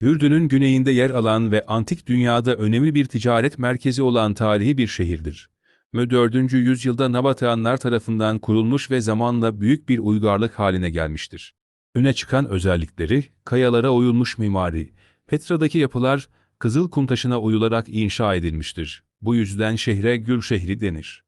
Ürdün'ün güneyinde yer alan ve antik dünyada önemli bir ticaret merkezi olan tarihi bir şehirdir. Ve 4. yüzyılda Nabateanlar tarafından kurulmuş ve zamanla büyük bir uygarlık haline gelmiştir. Öne çıkan özellikleri, kayalara oyulmuş mimari, Petra'daki yapılar, kızıl kum taşına oyularak inşa edilmiştir. Bu yüzden şehre Gül şehri denir.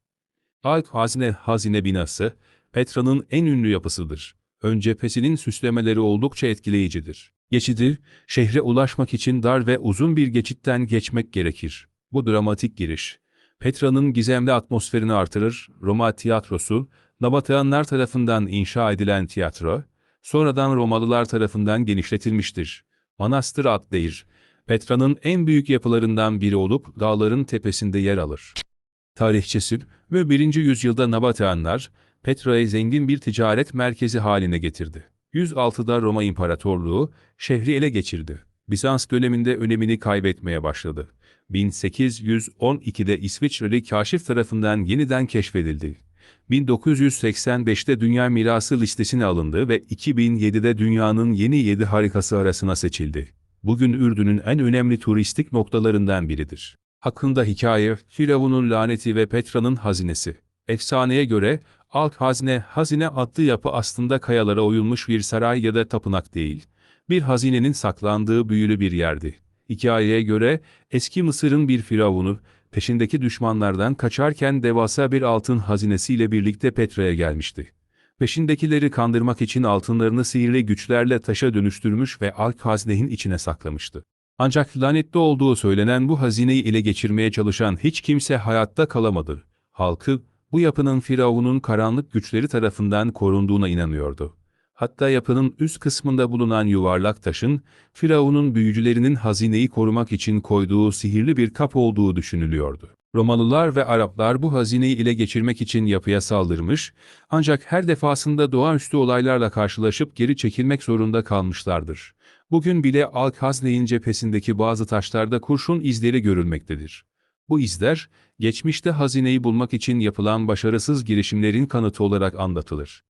Alp Hazine Hazine binası, Petra'nın en ünlü yapısıdır. Ön cephesinin süslemeleri oldukça etkileyicidir. Geçidi, şehre ulaşmak için dar ve uzun bir geçitten geçmek gerekir. Bu dramatik giriş, Petra'nın gizemli atmosferini artırır. Roma tiyatrosu, Nabateanlar tarafından inşa edilen tiyatro, sonradan Romalılar tarafından genişletilmiştir. Manastır Addeir, Petra'nın en büyük yapılarından biri olup dağların tepesinde yer alır. Tarihçesi ve 1. yüzyılda Nabateanlar, Petra'yı zengin bir ticaret merkezi haline getirdi. 106'da Roma İmparatorluğu şehri ele geçirdi. Bizans döneminde önemini kaybetmeye başladı. 1812'de İsviçreli kaşif tarafından yeniden keşfedildi. 1985'te Dünya Mirası listesine alındı ve 2007'de dünyanın yeni 7 harikası arasına seçildi. Bugün Ürdün'ün en önemli turistik noktalarından biridir. Hakkında hikaye, Firavun'un laneti ve Petra'nın hazinesi. Efsaneye göre, Alk Hazine, Hazine adlı yapı aslında kayalara oyulmuş bir saray ya da tapınak değil. Bir hazinenin saklandığı büyülü bir yerdi. Hikayeye göre, eski Mısır'ın bir firavunu, peşindeki düşmanlardan kaçarken devasa bir altın hazinesiyle birlikte Petra'ya gelmişti. Peşindekileri kandırmak için altınlarını sihirli güçlerle taşa dönüştürmüş ve Alk Hazine'nin içine saklamıştı. Ancak lanetli olduğu söylenen bu hazineyi ele geçirmeye çalışan hiç kimse hayatta kalamadı. Halkı, bu yapının Firavun'un karanlık güçleri tarafından korunduğuna inanıyordu. Hatta yapının üst kısmında bulunan yuvarlak taşın, Firavun'un büyücülerinin hazineyi korumak için koyduğu sihirli bir kap olduğu düşünülüyordu. Romalılar ve Araplar bu hazineyi ele geçirmek için yapıya saldırmış, ancak her defasında doğaüstü olaylarla karşılaşıp geri çekilmek zorunda kalmışlardır. Bugün bile Alk-Hazne'in cephesindeki bazı taşlarda kurşun izleri görülmektedir. Bu izler, geçmişte hazineyi bulmak için yapılan başarısız girişimlerin kanıtı olarak anlatılır.